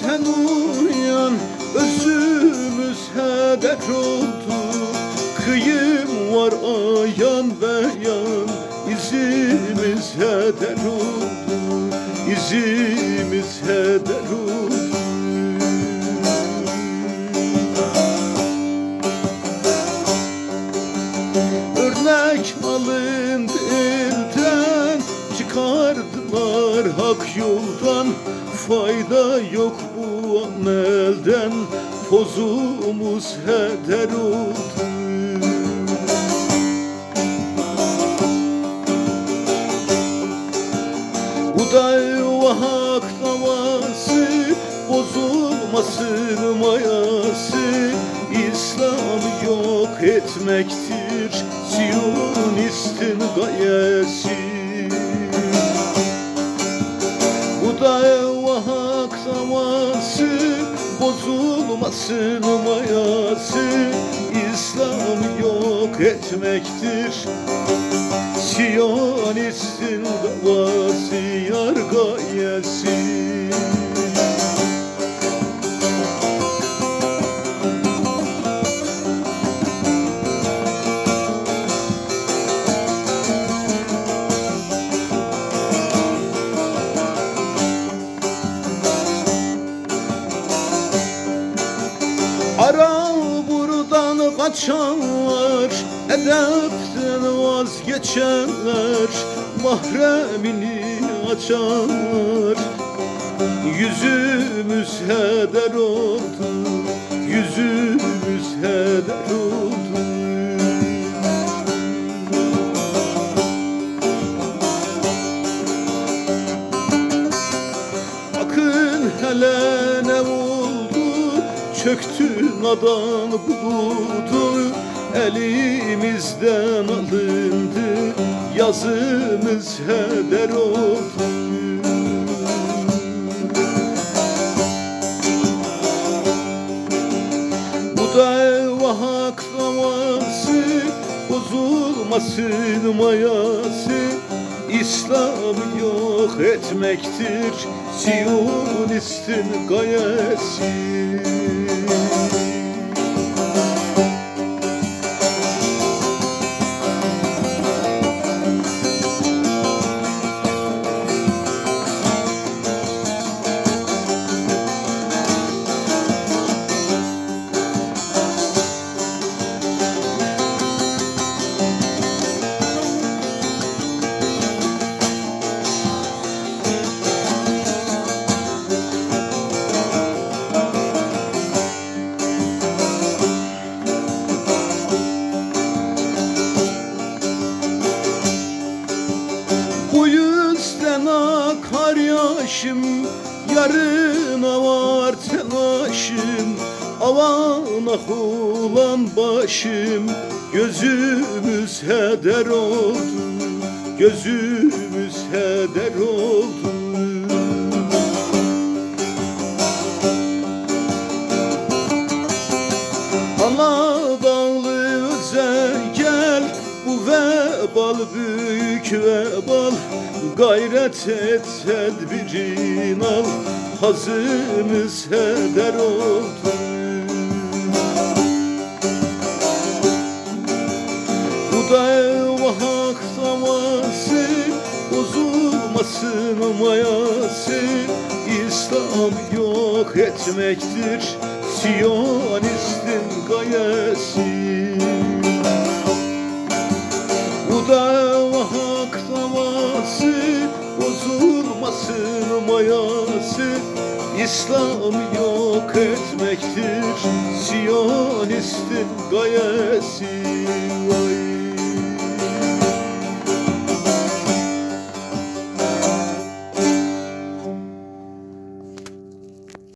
sen uyan Özümüz hedef oldu Kıyım var ayan beyan İzimiz heder oldu İzimiz heder oldu Örnek alın dilden Çıkardılar hak yoldan Fayda yok bu amelden Pozumuz heder oldu. Bu da hak davası Bozulmasın mayası İslam yok etmektir Siyonistin gayesi Bu da hak davası Bozulmasın mayası İslam yok etmektir. Siyonistin davası yar gayesi kaçanlar Edepten vazgeçenler Mahremini açanlar. Yüzümüz heder oldu Yüzümüz heder oldu. Bakın hele ne oldu Çöktü nadan buludu Elimizden alındı. Yazımız heder oldu Bu da hak davası Bozulmasın mayası. İslam yok etmektir Siyonistin gayesi yaşım Yarına var telaşım Avana olan başım Gözümüz heder oldu. Gözümüz heder oldu Bu vebal büyük vebal. Gayret et tedbirin al Hazımız heder oldu. Bu da hak davası Bozulmasın mayası İslam yok etmektir Siyonistin gayesi Bozulmasın mayası İslam yok etmektir. Siyonistin gayesi Vay